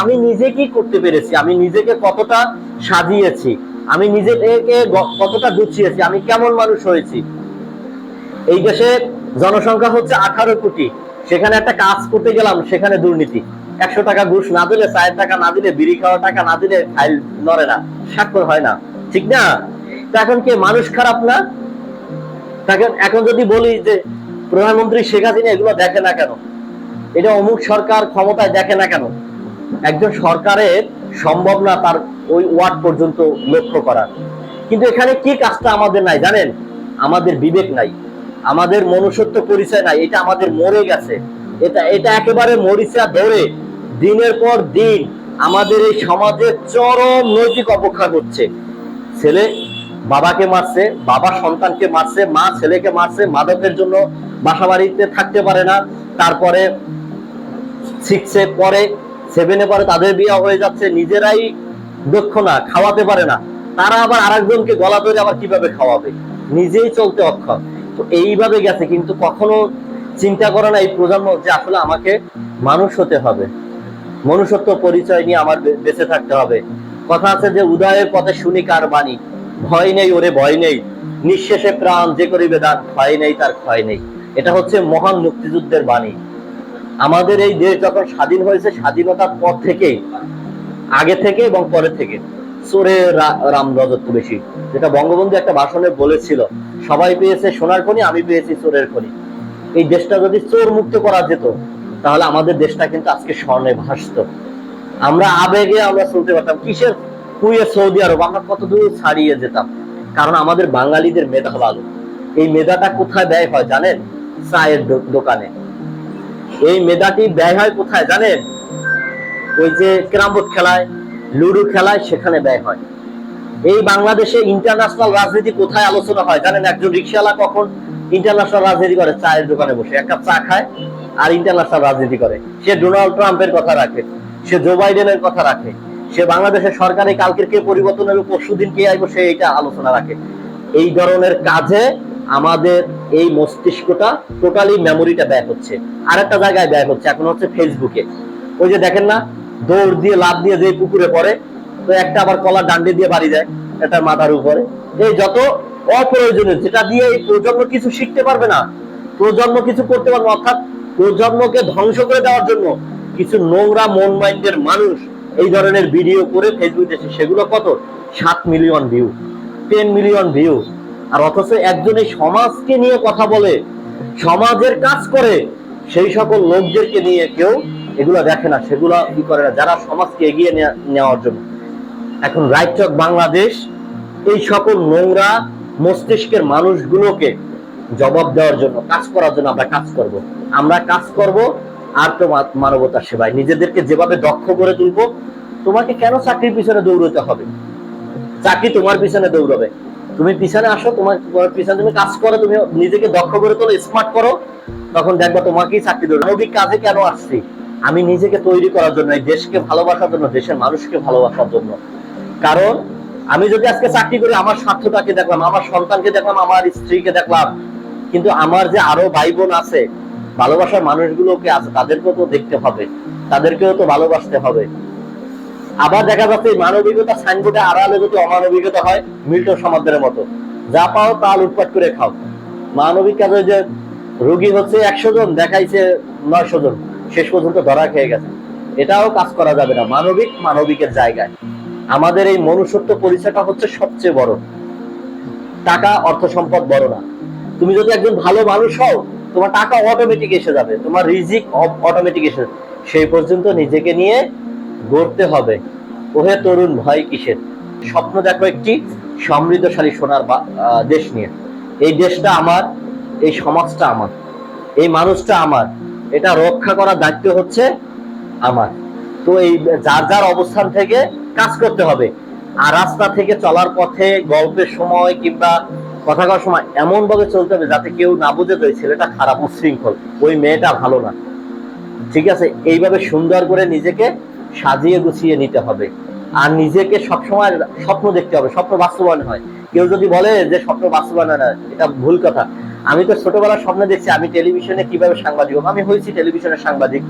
আমি নিজে কি করতে পেরেছি? আমি নিজেকে কতটা সাজিয়েছি? আমি নিজেকে কতটা গুছিয়েছি? আমি কেমন মানুষ হয়েছি? এই দেশে জনসংখ্যা হচ্ছে আঠারো কোটি। সেখানে একটা কাজ করতে গেলাম, সেখানে দুর্নীতি। একশো টাকা ঘুষ না দিলে, চায়ের টাকা না দিলে, বিড়ি খাওয়ার টাকা না দিলে ফাইল নড়ে না, স্বাক্ষর হয় না। ঠিক না? এখন কি মানুষ খারাপ না? এখন এখন যদি বলি যে প্রধানমন্ত্রী শেখ হাসিনা এগুলো দেখে না কেন? এটা অমুক সরকার ক্ষমতায় দেখে না কেন? একজন সরকারের সম্ভব না তার ওই ওয়ার্ড পর্যন্ত লক্ষ্য করা। কিন্তু এখানে কি কাজটা আমাদের নাই, জানেন? আমাদের বিবেক নাই। আমাদের মনুষ্যত্ব পরিচয় নাই, এটা আমাদের মরে গেছে। এটা এটা একেবারে মরিচা ধরে দিনের পর দিন আমাদের এই সমাজে চরম নৈতিক অপেক্ষা করছে ছেলে বাবাকে মারছে, বাবা সন্তানকে মারছে, মা ছেলেকে মারছে, মাদকের জন্য বাসা বাড়িতে থাকতে পারে না, তারপরে শিখছে, পরে সেভেনে পরে তাদের বিয়ে হয়ে যাচ্ছে, নিজেরাই দক্ষ না, খাওয়াতে পারে না। তারা আবার আরেকজনকে গলা ধরে আবার কীভাবে খাওয়াবে? নিজেই চলতে অক্ষম। তো এইভাবে গেছে, কিন্তু কখনো চিন্তা করে না এই প্রজন্ম যে আসলে আমাকে মানুষ হতে হবে। মনুষ্যত্ব পরিচয় নিয়ে আমার বেঁচে থাকতে হবে। কথা আছে যে উদয়ের পথে শুনি কার বাণী? ভয় নেই ওরে, ভয় নেই। নিঃশেষে প্রাণ যে করিবে দান ক্ষয় নেই তার ক্ষয় নেই। এটা হচ্ছে মহান মুক্তিযুদ্ধের বাণী। আমাদের এই দেশ যখন স্বাধীন হয়েছে, স্বাধীনতার পর থেকে, আগে থেকে এবং পরে থেকে, চোরে রাম রাজত্ব বেশি। যেটা বঙ্গবন্ধু একটা ভাষণে বলেছিল, সবাই পেয়েছে সোনার খনি, আমি পেয়েছি চোরের খনি। এই দেশটা যদি চোর মুক্ত করা যেত, তাহলে আমাদের দেশটা কিন্তু আজকে স্বর্ণে ভাসত। আমরা আবেগে আমরা চলতে পারতাম। কিসের কুয়ে সৌদি আরব? আমরা কত দূর ছাড়িয়ে যেতাম। কারণ আমাদের বাঙালিদের মেধা ভালো। এই মেধাটা কোথায় ব্যয় হয় জানেন? চায়ের দোকানে। এই মেধাটি ব্যয় হয় কোথায় জানেন? ওই যে ক্রামবোর্ড খেলায়, লুডো খেলায় সেখানে ব্যয় হয়। এই বাংলাদেশে ইন্টারন্যাশনাল রাজনীতি কোথায় আলোচনা হয় জানেন? একজন রিক্সাওয়ালা কখন ইন্টারন্যাশনাল রাজনীতি করে? চায়ের দোকানে বসে। এক কাপ চা খায় আর ইন্টারন্যাশনাল রাজনীতি করে। সে ডোনাল্ড ট্রাম্পের কথা রাখে, সে জো বাইডেনের কথা রাখে, সে বাংলাদেশের সরকারি কালকের কে পরিবর্তন হবে পরশু দিন কে আইব সে এটা আলোচনা রাখে। এই ধরনের কাজে আমাদের এই মস্তিষ্কটা টোটালি মেমোরিটা ব্যয় হচ্ছে। আর একটা জায়গায় ব্যয় হচ্ছে, এখন হচ্ছে ফেসবুকে ওই যে দেখেন না, দৌড় দিয়ে লাভ দিয়ে যে পুকুরে পড়ে, তো একটা আবার কলার ডান্ডে দিয়ে বাড়ি যায় এটা মাথার উপরে। এই যত অপ্রয়োজনীয়, যেটা দিয়ে এই প্রজন্ম কিছু শিখতে পারবে না, প্রজন্ম কিছু করতে পারবে অর্থাৎ প্রজন্মকে ধ্বংস করে দেওয়ার জন্য কিছু নোংরা মন মাইন্ডের মানুষ এই ধরনের ভিডিও করে ফেসবুক সেগুলো কত? সাত million view ten million view আর অথচ একজন এই সমাজকে নিয়ে কথা বলে, সমাজের কাজ করে, সেই সকল লোকদেরকে নিয়ে কেউ এগুলো দেখে না, সেগুলো কি করে না, যারা সমাজকে এগিয়ে নেওয়ার জন্য। এখন রাইট বাংলাদেশ এই সকল নোংরা মস্তিষ্কের মানুষগুলোকে জবাব দেওয়ার জন্য, কাজ করার জন্য আমরা কাজ করব। আমরা কাজ করব আর তো মানবতার সেবায়। নিজেদেরকে যেভাবে দক্ষ করে তুলবো, তোমাকে কেন চাকরির পিছনে দৌড়তে হবে? চাকরি তোমার পিছনে দৌড়বে। তুমি পিছনে আসো, তোমার পিছনে তুমি কাজ করো, তুমি নিজেকে দক্ষ করে তোলো স্মার্ট করো, তখন দেখবা তোমাকেই চাকরি দেবে। মানবিক কাজে কেন আসছি? আমি নিজেকে তৈরি করার জন্য দেশকে ভালোবাসার জন্য, দেশের মানুষকে ভালোবাসার জন্য। কারণ, আমি যদি আজকে চাকরি করি, আমার স্বার্থটাকে দেখলাম, আমার সন্তানকে দেখলাম, আমার স্ত্রীকে দেখলাম, কিন্তু আমার যে আরও ভাই বোন আছে, ভালোবাসার মানুষগুলোকে আছে তাদেরকেও তো দেখতে হবে, তাদেরকেও তো ভালোবাসতে হবে। আবার দেখা যাচ্ছে মানবিকতা সাইনবোর্ডে আড়ালে যদি অমানবিকতা হয় মিল্টন সমাজের মতো। যা পাও তা লুটপাট করে খাও। মানবিক কাজে যে রোগী হচ্ছে একশো জন, দেখাইছে নয়শো জন, শেষ পর্যন্ত ধরা খেয়ে গেছে। এটাও কাজ করা যাবে না, মানবিক মানবিকের জায়গায়। আমাদের এই মনুষ্যত্ব পরিচয়টা হচ্ছে সবচেয়ে বড়। টাকা, অর্থ সম্পদ বড় না। তুমি যদি একজন ভালো মানুষ হও, তোমার টাকা অটোমেটিক এসে যাবে, তোমার রিজিক অটোমেটিক এসে। সেই পর্যন্ত নিজেকে নিয়ে গড়তে হবে। ওহে তরুণ ভয় কিসের? স্বপ্ন দেখো একটি সমৃদ্ধশালী সোনার দেশ নিয়ে। এই দেশটা আমার, এই সমাজটা আমার, এই মানুষটা আমার। এটা রক্ষা করার দায়িত্ব হচ্ছে আমার। তো এই যার যার অবস্থান থেকে কাজ করতে হবে। আর রাস্তা থেকে চলার পথে, গল্পের সময় কিংবা কথা কওয়ার সময় এমন ভাবে চলতে হবে যাতে কেউ না বুঝে এই ছেলেটা খারাপ উচ্ছৃঙ্খল ওই মেয়েটা ভালো না। ঠিক আছে? এইভাবে সুন্দর করে নিজেকে সাজিয়ে গুছিয়ে নিতে হবে। আর নিজেকে সবসময় স্বপ্ন দেখতে হবে, স্বপ্ন বাস্তবায়ন হয়। কেউ যদি বলে যে স্বপ্ন বাস্তবায়ন হয় না, এটা ভুল কথা। আমি তো ছোটবেলার স্বপ্ন দেখছি, আমি টেলিভিশনে কীভাবে সাংবাদিক। আমি হয়েছি টেলিভিশনের সাংবাদিক।